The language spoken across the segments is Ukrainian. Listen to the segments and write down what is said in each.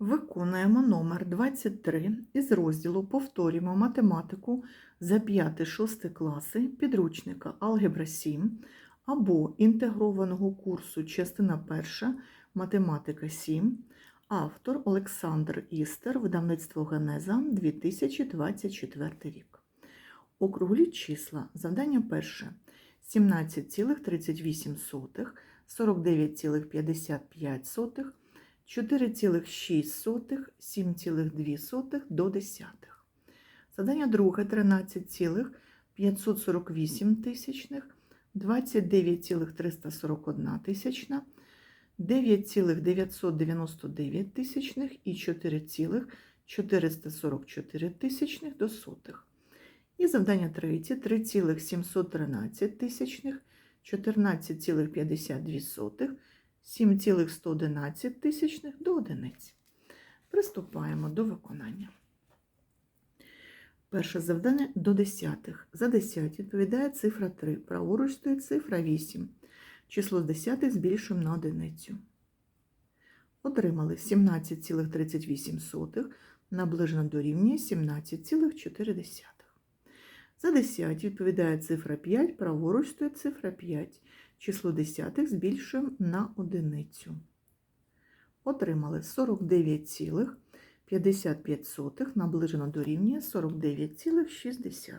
Виконуємо номер 23 із розділу Повторюємо математику за 5-6 класи підручника Алгебра 7 або інтегрованого курсу частина 1 Математика 7. Автор Олександр Істер, видавництво Генеза 2024 рік. Округліть числа. Завдання перше. 17,38, 49,55, 4,6, 7,2 до десятих. Завдання друге 13,548 тисячних, 29,341 тисячна, 9,999 тисячних і 4,444 тисячних до сотих. І завдання третє 3,713 тисячних, 14,52 7,111 тисячних до одиниць. Приступаємо до виконання. Перше завдання до десятих. За десять відповідає цифра 3, праворуч стоїть цифра 8. Число з десятих збільшуємо на одиницю. Отримали 17,38, наближено до рівня 17,4. За 10 відповідає цифра 5, праворуч стоїть цифра 5. Число десятих збільшуємо на одиницю. Отримали 49,55 наближено до рівня 49,6.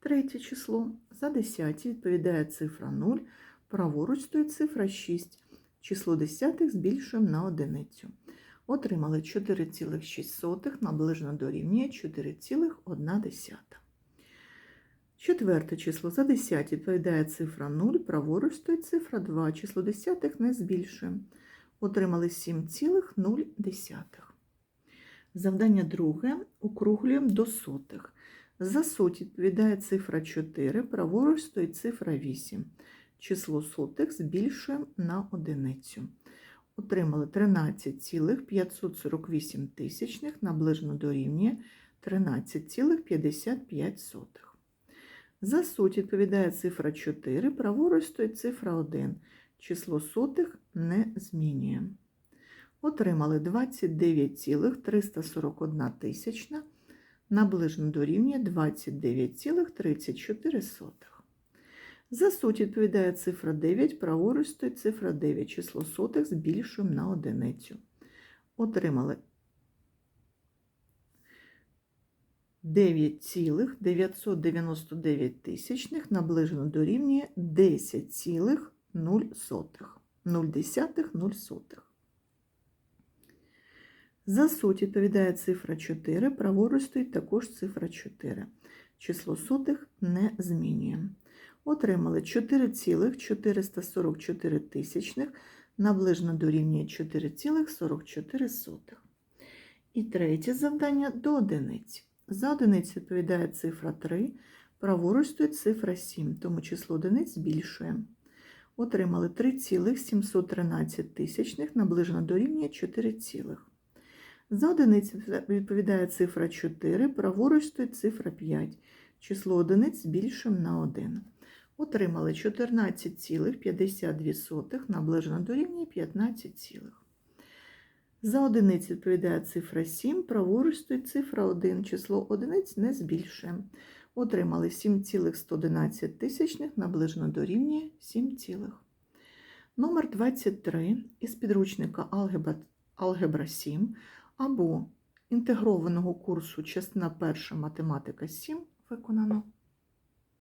Третє число. За 10 відповідає цифра 0, праворуч стоїть цифра 6. Число десятих збільшуємо на одиницю. Отримали 4,6 наближено до рівня 4,1. Четверте число за 10 відповідає цифра 0, праворуч стоїть цифра 2, число десятих не збільшуємо. Отримали 7,0. Завдання друге округлюємо до сотих. За соть відповідає цифра 4, праворуч стоїть цифра 8. Число сотих збільшуємо на одиницю. Отримали 13,548 тисячних, наближено до рівня 13,55. За суть відповідає цифра 4, праворуч стоїть цифра 1. Число сотих не змінює. Отримали 29,341 тисячна, до рівня 29,34. За суть відповідає цифра 9, праворуч стоїть цифра 9. Число сотих збільшуємо на одиницю. Отримали 9,999 тисячних наближено до рівня 10,0. За суть відповідає цифра 4, праворуч стоїть також цифра 4. Число сотих не змінює. Отримали 4,444 тисячних, наближено до рівня 4,44. І третє завдання до одиниці. За одиницю відповідає цифра 3, праворуч стоїть цифра 7, тому число одиниць збільшуємо. Отримали 3,713 тисячних, наближено рівня 4, цілих. За одиницю відповідає цифра 4, праворуч стоїть цифра 5, число одиниць збільшуємо на 1. Отримали 14,52, наближено до рівня 15, цілих. За одиниць відповідає цифра 7, праворуч стоїть цифра 1, число одиниць не збільшуємо. Отримали 7,111 тисячних, до рівня 7, цілих. Номер 23 із підручника Алгебра, Алгебра 7 або інтегрованого курсу частина 1 математика 7 виконано.